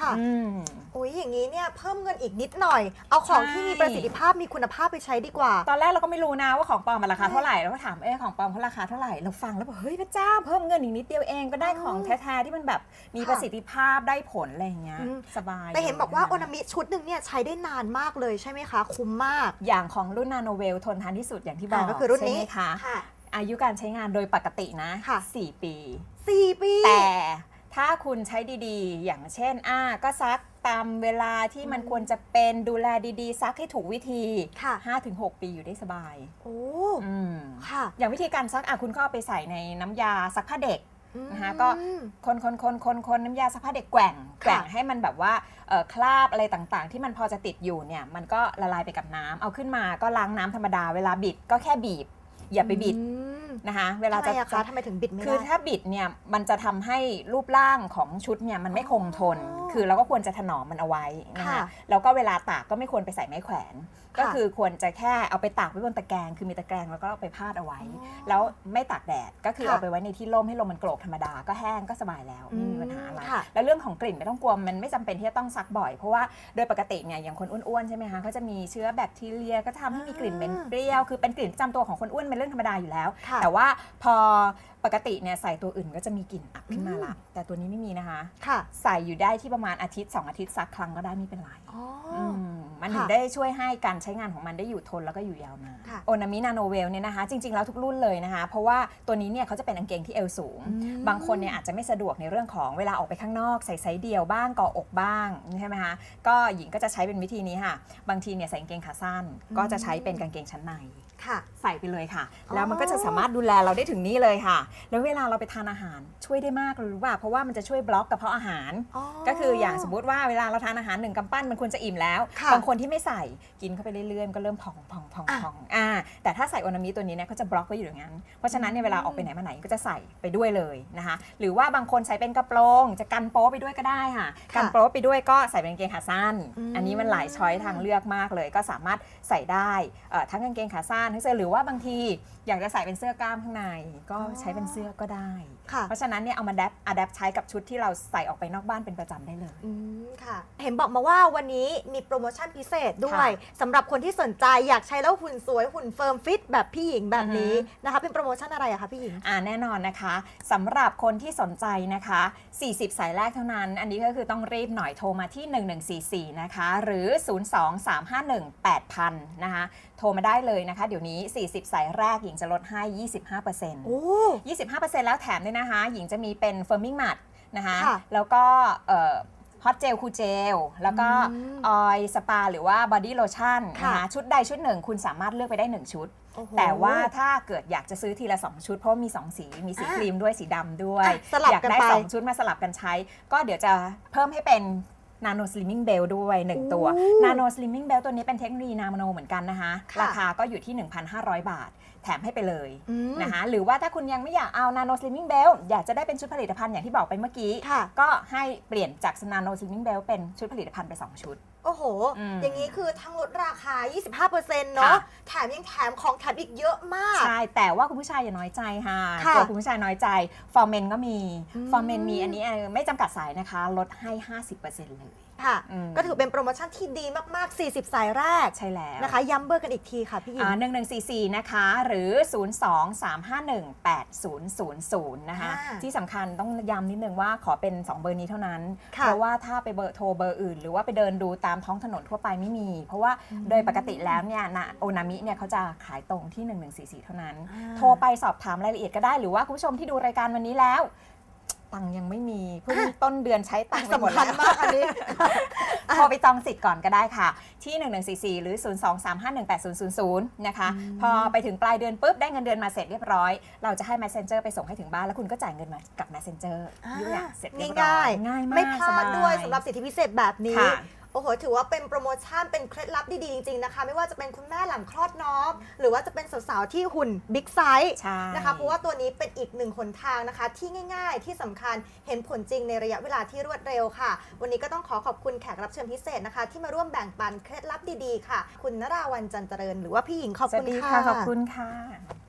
ค่ะอืม อุ้ยอย่างนี้เนี่ยเพิ่มเงินอีกนิดหน่อย เอาของใช่ที่มีประสิทธิภาพมีคุณภาพไปใช้ดีกว่า ตอนแรกเราก็ไม่รู้นะว่าของปลอมมันราคาเท่าไหร่เราก็ถามเอ๊ะของปลอมเขาราคาเท่าไหร่เราฟังแล้วบอกเฮ้ยพระเจ้าเพิ่มเงินอีกนิดเดียวเองก็ได้ของแท้ๆที่มันแบบมีค่ะประสิทธิภาพได้ผลอะไรอย่างเงี้ยอืม สบายแต่เห็นบอกว่าลยโอนามิชุดหนึ่งเนี่ยใช้ได้นานมากเลยใช่ไหมคะ คุ้มมากอย่างของรุ่นนาโนเวลทนทานที่สุดอย่างที่บอกอ่าก็คือรุ่นนี้ใช่ไหมคะค่ะ อายุการใช้งานโดยปกตินะค่ะ4ปี สี่ปี แต่ ถ้าคุณใช้ดีๆ อย่างเช่นอ่าก็ซักตามเวลาที่มันอืมควรจะเป็นดูแลดีๆ ซักให้ถูกวิธี ค่ะ 5-6 ปีอยู่ได้สบายโอ้อืมค่ะอย่างวิธีการซักอะคุณก็เอาไปใส่ในน้ำยาซักผ้าเด็ก นะคะอืมก็คนคนคนคนคนน้ำยาซักผ้าเด็กแกว่งค่ะแกว่งให้มันแบบว่าเอ่อคราบอะไรต่างๆ ที่มันพอจะติดอยู่เนี่ยมันก็ละลายไปกับน้ำเอาขึ้นมาก็ล้างน้ำธรรมดาเวลาบิดก็แค่บีบ อย่าไปบิดอืม นะคะเวลาทำไมจะอะคะทำไมถึงบิดไม่คือได้ถ้าบิดเนี่ยมันจะทำให้รูปร่างของชุดเนี่ยมันไม่คงทน อ๋อ คือเราก็ควรจะถนอมมันเอาไว้นะคะค่ะแล้วก็เวลาตากก็ไม่ควรไปใส่ไม้แขวนค่ะก็คือควรจะแค่เอาไปตากไว้บนตะแกรงคือมีตะแกรงแล้วก็เอาไปพาดเอาไว้อ๋อแล้วไม่ตากแดดก็คือค่ะเอาไปไว้ในที่ร่มให้ลมมันโกรกธรรมดาก็แห้งก็สบายแล้วไม่มีปัญหาอะไรค่ะแล้วเรื่องของกลิ่นไม่ต้องกลัวมันไม่จำเป็นที่จะต้องซักบ่อย เพราะว่าโดยปกติเนี่ยอย่างคนอ้วนๆใช่ไหมคะเขาจะมีเชื้อแบคทีเรียก็ทำให้มีกลิ่นเหม็นเปรี้ยวคือเป็นกลิ่นประจำตัวของคนอ้วนเป็นเรื่องธรรมดาอยู่แล้วค่ะแต่ว่าพอปกติเนี่ยใส่ตัวอื่นก็จะมีกลิ่นอับขึ้นมาละแต่ตัวนี้ไม่มีนะคะ ค่ะ ใส่อยู่ได้ที่ประมาณอาทิตย์สองอาทิตย์ซักครั้งก็ได้ไม่เป็นไรอ๋อ ม มันถึงค่ะได้ช่วยให้การใช้งานของมันได้อยู่ทนแล้วก็อยู่ยาวนานค่ะโอนามินาโนเวลเนี่ยนะคะจริง ๆ แล้วทุกรุ่นเลยนะคะ เพราะว่าตัวนี้เนี่ยเขาจะเป็นกางเกงที่เอวสูง อืมบางคนเนี่ยอาจจะไม่สะดวกในเรื่องของเวลาออกไปข้างนอกใส่ไซส์เดียวบ้างก่ออกบ้างใช่ไหมคะก็หญิงก็จะใช้เป็นวิธีนี้ค่ะ บางทีเนี่ยใส่กางเกงขาสั้นก็จะใช้เป็นกางเกงชั้นใน ค่ะ ใส่ไปเลยค่ะ อ๋อ แล้วมันก็จะสามารถดูแลเราได้ถึงนี่เลยค่ะ แล้วเวลาเราไปทานอาหารช่วยได้มากเลยรู้ป่ะเพราะว่ามันจะช่วยบล็อกกระเพาะอาหาร ก็คืออย่างสมมติว่าเวลาเราทานอาหารหนึ่งกำปั้นมันควรจะอิ่มแล้วค่ะ บางคนที่ไม่ใส่กินเข้าไปเรื่อยๆมันก็เริ่มพองพองพองอะพองอ่าแต่ถ้าใส่โอนามิตัวนี้เนี่ยก็จะบล็อกไว้อยู่อย่างนั้น เพราะฉะนั้นเนี่ยเวลาออกไปไหนมาไหนก็จะใส่ไปด้วยเลยนะคะหรือว่าบางคนใส่เป็นกระโปรงจะกันโป๊ไปด้วยก็ได้ค่ะค่ะกันโป๊ไปด้วยก็ใส่เป็นกางเกงขาสั้นอืมอันนี้มันหลายช้อยทางเลือกมากเลย ก็สามารถใส่ได้เอ่อทั้งกางเกงขาสั้นทั้งเสื้อหรือว่าบางทีอยากจะใส่เป็นเสื้อกล้ามข้างใน ก็ใช้เป็นเสื้อก็ได้ค่ะเพราะฉะนั้นเนี่ยเอามาดับอะดับใช้กับชุดที่เราใส่ออกไปนอกบ้านเป็นประจำได้เลยอืมค่ะ เห็นบอกมาว่าวันนี้มีโปรโมชั่นพิเศษด้วยค่ะสำหรับคนที่สนใจอยากใช้แล้วหุ่นสวยหุ่นเฟิร์มฟิตแบบพี่หญิงแบบนี้อือฮึนะคะ เป็นโปรโมชั่นอะไรอะคะพี่หญิง อ่าแน่นอนนะคะสำหรับคนที่สนใจนะคะ 40 สายแรกเท่านั้น อันนี้ก็คือต้องรีบหน่อยโทรมาที่ 1144 นะคะ หรือ 023518000 นะคะ โทรมาได้เลยนะคะ เดี๋ยวนี้ 40 สายแรกหญิงจะลดให้ 25%โอ้ 25%แล้วแถมด้วยนะคะ หญิงจะมีเป็นเฟิร์มิงมัดนะคะ ค่ะ แล้วก็ ฮอตเจลคูเจลแล้วก็อืมออยสปาหรือว่าบอดี้โลชั่นค่ะนะคะชุดใดชุดหนึ่ง คุณสามารถเลือกไปได้ 1 ชุดโอ้โหแต่ว่าถ้าเกิดอยากจะซื้อทีละ 2 ชุด เพราะว่ามี 2 สีมีสีอะครีมด้วยสีดำด้วยอะสลับอยากกันได้ไป2ชุดมาสลับกันใช้ ก็เดี๋ยวจะเพิ่มให้เป็น นาโนสลิมมิ่งเบลด้วย 1 ตัวอู้นาโนสลิมมิ่งเบลตัวนี้เป็นเทคโนโลยีนาโนเหมือนกันนะคะค่ะราคาก็อยู่ที่ 1,500 บาท แถมให้ไปเลยอืมนะคะหรือว่าถ้าคุณยังไม่อยากเอานาโนสลิมมิ่งเบลอยากจะได้เป็นชุดผลิตภัณฑ์อย่างที่บอกไปเมื่อกี้ค่ะก็ให้เปลี่ยนจากนาโนสลิมมิ่งเบลเป็นชุดผลิตภัณฑ์ไป 2 ชุดโอ้โห อืมอย่างนี้คือทั้งลดราคา 25%เนาะ ค่ะ แถมยังแถมของแถมอีกเยอะมาก ใช่ แต่ว่าคุณผู้ชายอย่าน้อยใจค่ะค่ะกลัวคุณผู้ชายน้อยใจ ฟอร์เมนก็มี อืม ฟอร์เมนมีอันนี้เอ่อไม่จำกัดสายนะคะ ลดให้ 50%เลย ค่ะอืมก็ถือเป็นโปรโมชั่นที่ดีมาก ๆ 40 สายแรกใช่แล้วนะคะ ย้ำเบอร์กันอีกทีค่ะพี่หญิงอ่าหนึ่งหนึ่งสี่สี่นะคะ หรือ 0 2 3 5 1 8 0 0 0 นะคะค่ะที่สำคัญต้องย้ำนิดนึงว่าขอเป็น 2 เบอร์นี้เท่านั้นค่ะเพราะว่าถ้าไปเบอร์โทรเบอร์อื่น หรือว่าไปเดินดูตามท้องถนนทั่วไปไม่มี เพราะว่าโดยปกติแล้วเนี่ยนะโอนามิเนี่ยเขาจะขายตรงที่ 1144 เท่านั้นอ่าโทรไปสอบถามรายละเอียดก็ได้หรือว่าคุณผู้ชมที่ดูรายการวันนี้แล้ว ตังค์ยังไม่มีเพิ่งต้นเดือนใช้ตังค์ไปหมดสำคัญแล้ว มากอันนี้ โทรไปจองสิทธิ์ก่อนก็ได้ค่ะ ที่ 1144 หรือ 023518000 นะคะ พอไปถึงปลายเดือนปุ๊บ ได้เงินเดือนมาเสร็จเรียบร้อย เราจะให้ Messenger ไปส่งให้ถึงบ้าน แล้วคุณก็จ่ายเงินมากับ Messenger อ่ายุ่ยากเสร็จเรียบร้ง่าอยยง่ายมากไม่พลาสดบาด้วยสำหรับสิทธิพิเศษแบบนี้ ค่ะ โอ้โห ถือว่าเป็นโปรโมชั่น เป็นเคล็ดลับดีๆ จริง ๆ นะคะ ไม่ว่าจะเป็นคุณแม่หลังคลอดน้อง หรือว่าจะเป็นสาวๆ ที่หุ่นบิ๊กไซส์ใช่นะคะ เพราะว่าตัวนี้เป็นอีกหนึ่งหนทางนะคะ ที่ง่ายๆ ที่สำคัญ เห็นผลจริงในระยะเวลาที่รวดเร็วค่ะ วันนี้ก็ต้องขอขอบคุณแขกรับเชิญพิเศษนะคะ ที่มาร่วมแบ่งปันเคล็ดลับดีๆ ค่ะ คุณนราวันจันเจริญ หรือว่าพี่หญิง ขอบสวัคุสณดีค่ะค่ะ ขอบคุณค่ะ